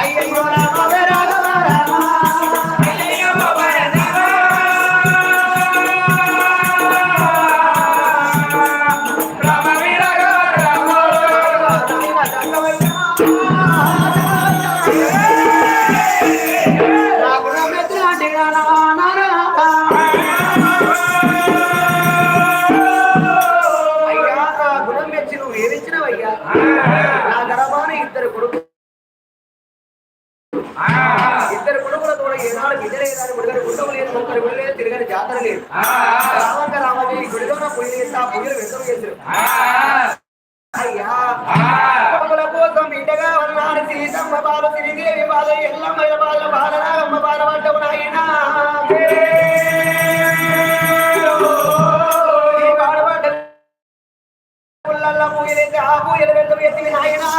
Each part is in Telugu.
అయ్యయ్యో ఏనాడు బిడ్డలే కాదు గుడిగారు లేదు ఒక్కరి గుడి లేదు తిరగని జాతర లేదు. రామంగా వ్యక్తం చేశారు అయ్యా. కోసం బిడ్డగా ఉన్నాడు సీతమ్మ బాలు తిరిగేవి బాల ఎల్లమ్మ బాల బాలరాగమ్మ బాల నాయనా ఆ నాయనా.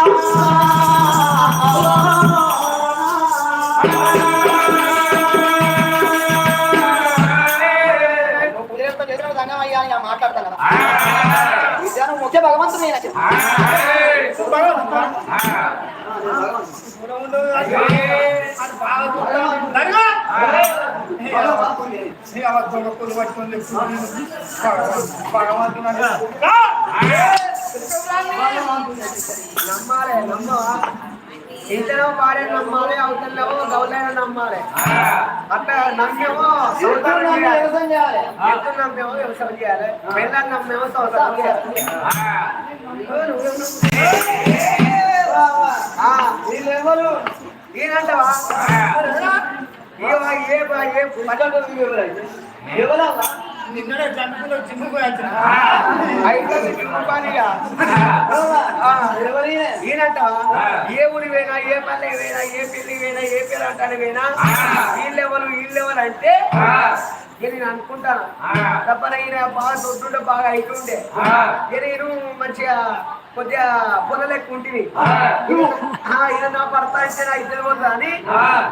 ముఖ్య భగవంతుడు నేను నమ్మాలి నమ్మవా ఇద్దరు పాడే నమ్మాలి అవతలేమో గౌలైన నమ్మాలి. అట్లా నమ్మేమో వ్యవసాయం చేయాలి. ఎత్తు నమ్మేమో వ్యవసాయం చేయాలి. పెళ్ళని నమ్మేమో సంవత్సరం వీళ్ళెవరు? ఈయనంటవా? ఏ ఏ ఏ మీకు పనిగా. ఆ, ఈయనంటవా ఏ ఊరి పోయినా ఏ పల్లె పోయినా ఏ పెళ్ళి పోయినా ఏ పేరు అంటాను పోయినా వీళ్ళెవరు వీళ్ళెవరు అంటే నేను అనుకుంటాను తప్పన ఈయన బాగా దొడ్డుంటే బాగా అయితుండే నేను మంచిగా కొద్దిగా పొల లెక్క ఉంటుంది ఈయన నా భర్త అయితే నాకు తెలియదు అని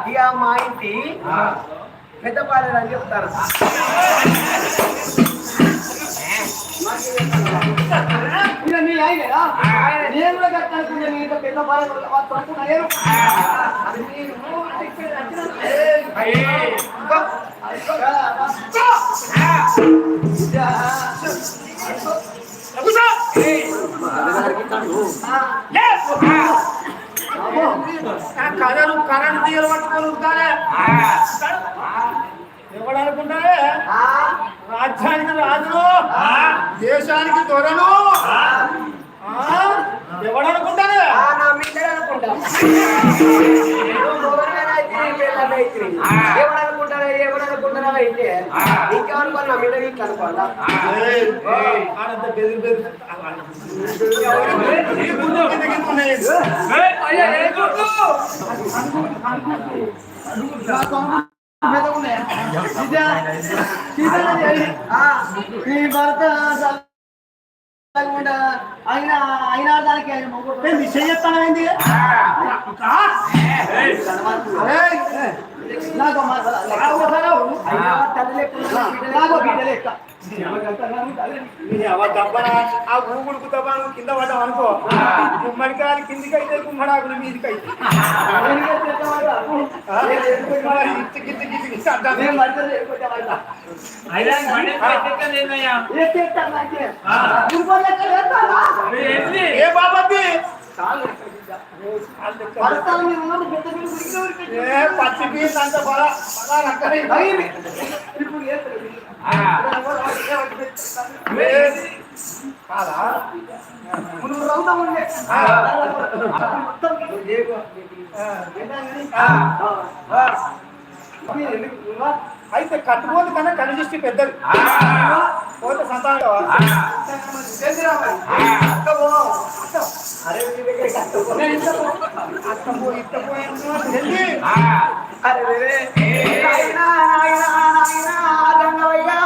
ఇక మా ఇంటి పెద్ద పాలేరు అని చెప్తారు? నేను కూడా గట్ల అనుకున్నా, నీ ఇంత పెద్ద బాధ వాళ్ళు తప్పున కథలు కరెంట్ తీగలు పట్టుకొని ఉంటారే ఎవడు అనుకుంటారే ఆ, రాజ్యానికి రాజులు దేశానికి దొరలు ఎవడు అనుకుంటారే ఆ, నా మీదే అనుకుంటా అయితే ఇంకేమనుకోవాలి నా మీద ఇట్లా అనుకోవాలా? భర్త ఆయన ఆయన దానికి ఆయన నాకు నాకు ఆ ఊగుడుకు దబ్బన కింద పడ్డాం అనుకో గుమ్మడికాయలు కిందికి అయితే గుమ్మడాకులు మీదికి అయితే ఏ బాబద్ది పచ్చి పీస్ అంత ఇప్పుడు కాదా నువ్వు ఉండే మొత్తం అయితే కట్టుకోదు కన్నా కనిపిస్తే పెద్దది. పోతే సంతానం అరే అత్త పో. అరే నాయనా నాయనా నాయనా